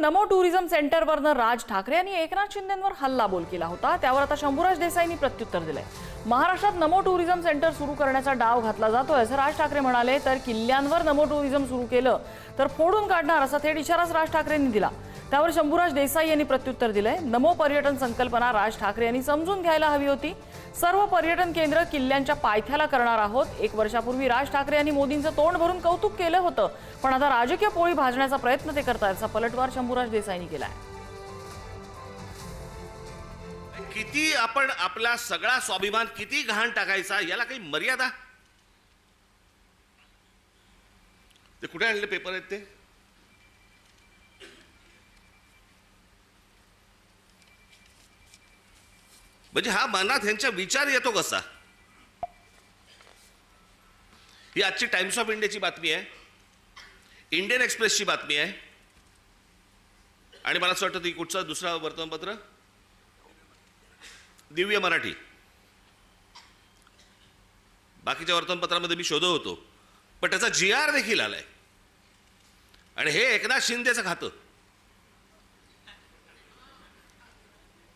नमो tourism सेंटरवरनं Raj Thackeray यांनी एकनाथ शिंदेंवर हल्लाबोल केला होता. त्यावर आता शंभूराज देसाईंनी प्रत्युत्तर दिलंय. महाराष्ट्रात नमो टुरिझम सेंटर सुरू करण्याचा डाव घातला जातोय असं राज ठाकरे म्हणाले तर किल्ल्यांवर नमो टुरिझम सुरू केलं तर फोडून काढणार असा थेट इशाराच राज ठाकरेंनी दिला. त्यावर शंभूराज देसाई यांनी प्रत्युत्तर दिलंय. नमो पर्यटन संकल्पना राज ठाकरे यांनी समजून घ्यायला हवी होती. सर्व पर्यटन केंद्र किल्ल्यांच्या पायथ्याला करणार आहोत. एक वर्षापूर्वी राज ठाकरे यांनी मोदींचं तोंड भरून कौतुक केलं होतं. पण आता राजकीय पोळी भाजण्याचा प्रयत्न ते करतायत. असा पलटवार शंभूराज देसाईंनी केलाय. किती आपण आपला सगळा स्वाभिमान किती घाण टाकायचा याला काही मर्यादा? ते कुठे आणले पेपर आहेत ते? म्हणजे हा मनात ह्यांचा विचार येतो कसा? ही आजची टाइम्स ऑफ इंडियाची बातमी आहे. इंडियन एक्सप्रेसची बातमी आहे. आणि मला असं वाटतं ती कुठचं? दुसरा वर्तमानपत्र? दिव्य मराठी. बाकीच्या वर्तमानपत्रामध्ये मी शोधत होतो. पण त्याचा जी आर देखील आलाय. आणि हे एकनाथ शिंदेचं खातं.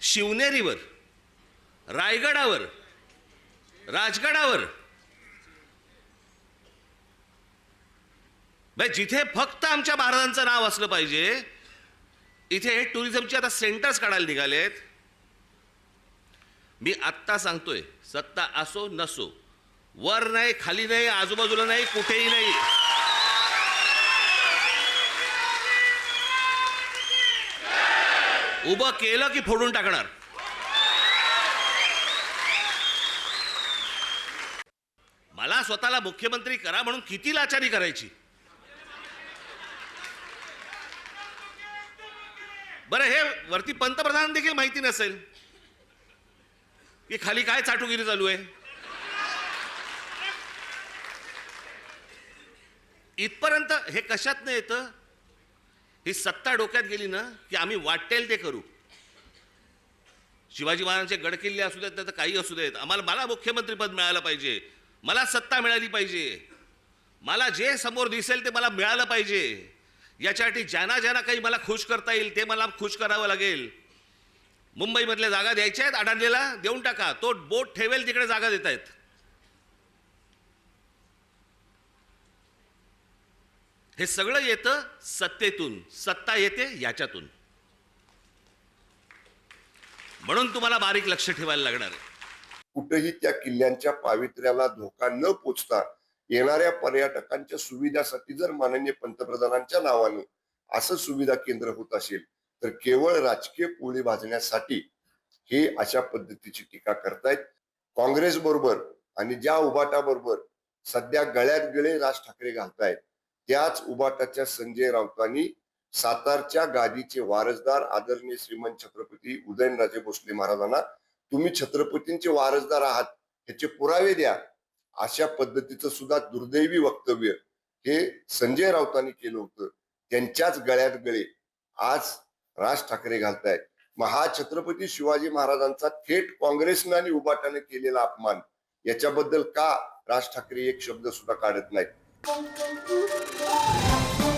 शिवनेरीवर रायगडावर राजगडावर. जिथे फक्त आमच्या महाराजांचं नाव असलं पाहिजे इथे टुरिझमचे आता सेंटर्स काढायला निघालेत. मी आत्ता सांगतोय सत्ता असो नसो वर नाही खाली नाही आजूबाजूला नाही कुठेही नाही. उभं केलं की फोडून टाकणार. मला स्वतःला मुख्यमंत्री करा म्हणून किती लाचारी करायची? बरं हे वरती पंतप्रधान देखील माहिती नसेल की खाली काय चाटुगिरी चालू आहे? इथपर्यंत हे कशात येतं? ही सत्ता डोक्यात गेली ना की आम्ही वाटेल ते करू. शिवाजी महाराजांचे गडकिल्ले असू देत तर काही असू देत. आम्हाला मला मुख्यमंत्रीपद मिळालं पाहिजे. मला सत्ता मिळाली पाहिजे. मला जे समोर दिसेल ते मला मिळालं पाहिजे. याच्यासाठी ज्यांना ज्यांना काही मला खुश करता येईल ते मला खुश करावं लागेल. मुंबईमधल्या जागा द्यायच्या आहेत अडाणलेला देऊन टाका. तो बोट ठेवेल तिकडे जागा देत आहेत हे सगळं येतं सत्तेतून. सत्ता येते याच्यातून. म्हणून तुम्हाला बारीक लक्ष ठेवायला लागणार आहे. कुठेही त्या किल्ल्यांच्या पावित्र्याला धोका न पोचता येणाऱ्या पर्यटकांच्या सुविधासाठी जर माननीय पंतप्रधानांच्या नावाने असं सुविधा केंद्र होत असेल तर केवळ राजकीय पोळी भाजण्यासाठी हे अशा पद्धतीची टीका करतायत. काँग्रेस बरोबर आणि ज्या उभाटा बरोबर सध्या गळ्यात गळे राज ठाकरे घालतायत त्याच उभाटाच्या संजय राऊतांनी सातारच्या गादीचे वारसदार आदरणीय श्रीमंत छत्रपती उदयनराजे भोसले महाराजांना तुम्ही छत्रपतींचे वारसदार आहात ह्याचे पुरावे द्या. अशा पद्धतीचं सुद्धा दुर्दैवी वक्तव्य हे संजय राऊतांनी केलं होतं. त्यांच्याच गळ्यात गळे. आज राज ठाकरे घालतायत. मग हा छत्रपती शिवाजी महाराजांचा थेट काँग्रेसनं आणि उबाटाने केलेला अपमान याच्याबद्दल का राज ठाकरे एक शब्द सुद्धा काढत नाहीत? Thank you.